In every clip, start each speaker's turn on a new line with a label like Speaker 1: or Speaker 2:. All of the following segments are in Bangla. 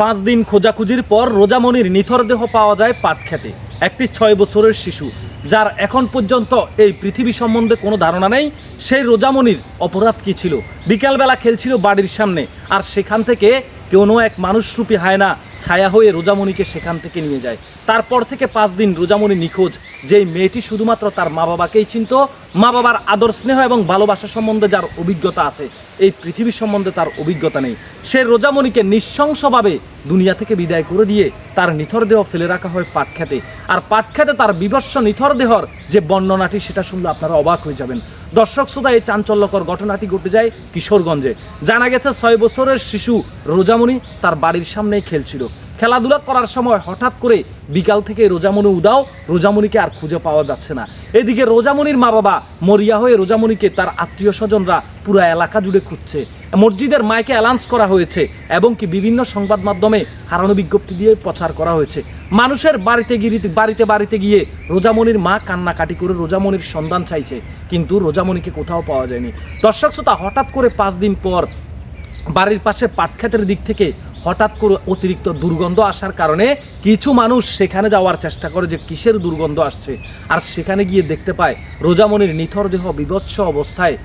Speaker 1: পাঁচ দিন খোঁজাখুঁজির পর রোজামণির নিথর দেহ পাওয়া যায় পাটখ্যাতে একটি ছয় বছরের শিশু, যার এখন পর্যন্ত এই পৃথিবী সম্বন্ধে কোনো ধারণা নেই, সেই রোজামণির অপরাধ কী ছিল? বিকালবেলা খেলছিল বাড়ির সামনে, আর সেখান থেকে কোনো এক মানুষরূপী হায়না ছায়া হয়ে রোজামণিকে সেখান থেকে নিয়ে যায়। তারপর থেকে পাঁচ দিন রোজামণি নিখোঁজ যেই মেয়েটি শুধুমাত্র তার মা বাবাকেই চিনত মা বাবার আদর, স্নেহ এবং ভালোবাসা সম্বন্ধে যার অভিজ্ঞতা আছে, এই পৃথিবী সম্বন্ধে তার অভিজ্ঞতা নেই। সে রোজামণিকে নিঃশংসভাবে দুনিয়া থেকে বিদায় করে দিয়ে তার নিথর দেহ ফেলে রাখা হয় পাট খেতে। আর পাট খেতে তার বিভৎস নিথর দেহর যে বর্ণনাটি, সেটা শুনলে আপনারা অবাক হয়ে যাবেন। দর্শক শ্রোতা, এই চাঞ্চল্যকর ঘটনাটি ঘটে যায় কিশোরগঞ্জে। জানা গেছে, ছয় বছরের শিশু রোজামণি তার বাড়ির সামনেই খেলছিল। খেলাধুলা করার সময় হঠাৎ করে বিকাল থেকে রোজামণি উদাও, রোজামণিকে আর খুঁজে পাওয়া যাচ্ছে না। এদিকে রোজামণির মা বাবা মরিয়া হয়ে রোজামণিকে তার আত্মীয় স্বজনরা পুরো এলাকা জুড়ে খুঁজছে। মসজিদের মাইকে অ্যালাউন্স করা হয়েছে এবং কি বিভিন্ন সংবাদ মাধ্যমে হারানো বিজ্ঞপ্তি দিয়ে প্রচার করা হয়েছে। মানুষের বাড়িতে গিয়ে বাড়িতে বাড়িতে গিয়ে রোজামণির মা কান্নাকাটি করে রোজামণির সন্ধান চাইছে, কিন্তু রোজামণিকে কোথাও পাওয়া যায়নি। দর্শক শ্রোতা, হঠাৎ করে পাঁচ দিন পর বাড়ির পাশে পাটক্ষেতের দিক থেকে হঠাৎ করে অতিরিক্ত দুর্গন্ধ আসার কারণে কিছু মানুষ সেখানে যাওয়ার চেষ্টা করে যে কিসের দুর্গন্ধ আসছে। আর সেখানে গিয়ে দেখতে পায় রোজামণির নিথর দেহ বিভৎস অবস্থায়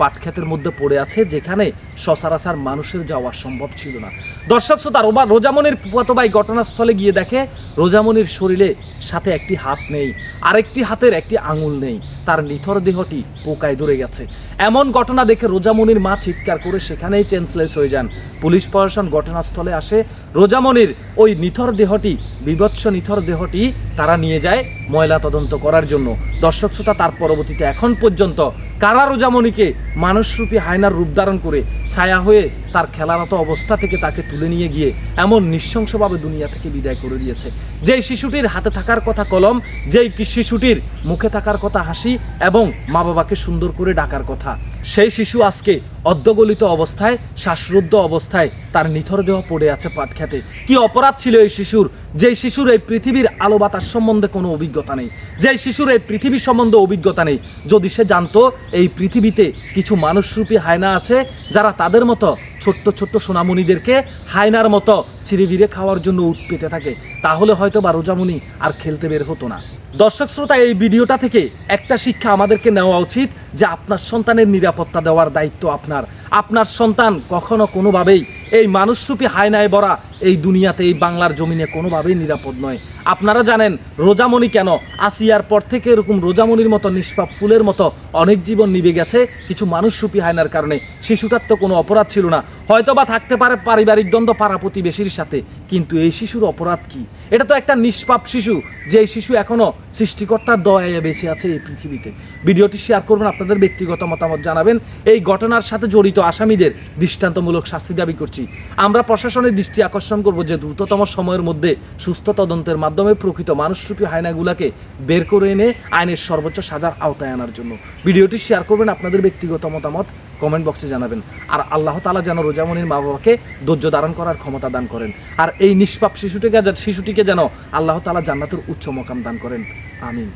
Speaker 1: পাটক্ষেতের মধ্যে পড়ে আছে, যেখানে সচরাচর মানুষের যাওয়া সম্ভব ছিল না। দর্শক শ্রোতা রোবা রোজামণির ফুফাতো ভাই ঘটনাস্থলে গিয়ে দেখে রোজামনির শরীরে সাথে একটি হাত নেই, আরেকটি হাতের একটি আঙুল নেই, তার নিথর দেহটি পোকায় ধরে গেছে। এমন ঘটনা দেখে রোজামনির মা চিৎকার করে সেখানেই চেন্সলেস হয়ে যান। পুলিশ প্রশাসন ঘটনাস্থলে আসে রোজামনির ওই নিথর দেহটি, বিভৎস নিথর দেহটি তারা নিয়ে যায় ময়লা তদন্ত করার জন্য। দর্শক শ্রোতা, তার পরবর্তীতে এখন পর্যন্ত কারা রোজামণিকে মানুষরূপী হায়নার রূপ ধারণ করে ছায়া হয়ে তার খেলারত অবস্থা থেকে তাকে তুলে নিয়ে গিয়ে এমন নৃশংসভাবে দুনিয়া থেকে বিদায় করে দিয়েছে। যেই শিশুটির হাতে থাকার কথা কলম, যেই শিশুটির মুখে থাকার কথা হাসি এবং মা বাবাকে সুন্দর করে ডাকার কথা, সেই শিশু আজকে অর্ধগলিত অবস্থায়, শ্বাসরুদ্ধ অবস্থায় তার নিথর দেহ পড়ে আছে পাট খেতে কি অপরাধ ছিল এই শিশুর? যেই শিশুর এই পৃথিবীর আলো বাতাস সম্বন্ধে কোনো অভিজ্ঞতা নেই। যেই শিশুর এই পৃথিবী সম্বন্ধে অভিজ্ঞতা নেই। যদি সে জানতো এই পৃথিবীতে কিছু মানুষরূপী হায়না আছে যারা তাদের মতো ছোট্ট ছোট্ট সোনামণিদেরকে হায়নার মতো চিরিবিরে খাওয়ার জন্য উঠ পেতে থাকে। তাহলে হয়তো বা রোজামণি আর খেলতে বের হতো না। দর্শক শ্রোতা, এই ভিডিওটা থেকে একটা শিক্ষা আমাদেরকে নেওয়া উচিত যে আপনার সন্তানের নিরাপত্তা দেওয়ার দায়িত্ব আপনার। আপনার সন্তান কখনো কোনোভাবেই এই মানুষরূপী হায়নায় ভরা এই দুনিয়াতে, এই বাংলার জমিনে কোনোভাবেই নিরাপদ নয়। আপনারা জানেন, রোজামণি কেন? আসিয়ার পর থেকে এরকম রোজামণির মতো, নিষ্পাপ ফুলের মতো অনেক জীবন নিবে গেছে, কিছু মানুষ সুপি হায়নার কারণে। শিশুটার তো কোনো অপরাধ ছিল না। হয়তো বা থাকতে পারে পারিবারিক দ্বন্দ্ব পাড়া প্রতিবেশীর সাথে, কিন্তু এই শিশুর অপরাধ কি? এটা তো একটা নিষ্পাপ শিশু, যে এই শিশু এখনও সৃষ্টিকর্তার দয়ায় বেঁচে আছে এই পৃথিবীতে। ভিডিওটি শেয়ার করবেন আপনাদের ব্যক্তিগত মতামত জানাবেন। এই ঘটনার সাথে জড়িত আসামিদের দৃষ্টান্তমূলক শাস্তি দাবি করছি। আমরা প্রশাসনের দৃষ্টি আকর্ষণ করব যে দ্রুততম সময়ের মধ্যে সুস্থ তদন্তের মাধ্যমে প্রকৃত মানুষরূপী হায়নাগুলাকে বের করে এনে আইনের সর্বোচ্চ সাজার আওতায় আনার জন্য। ভিডিওটি শেয়ার করবেন আপনাদের ব্যক্তিগত মতামত কমেন্ট বক্সে জানাবেন। আর আল্লাহ তালা যেন রোজামনির মা বাবাকে ধৈর্য ধারণ করার ক্ষমতা দান করেন। আর এই নিষ্পাপ শিশুটিকে শিশুটিকে যেন আল্লাহ তালা জান্নাতের উচ্চ মকাম দান করেন। আমিন।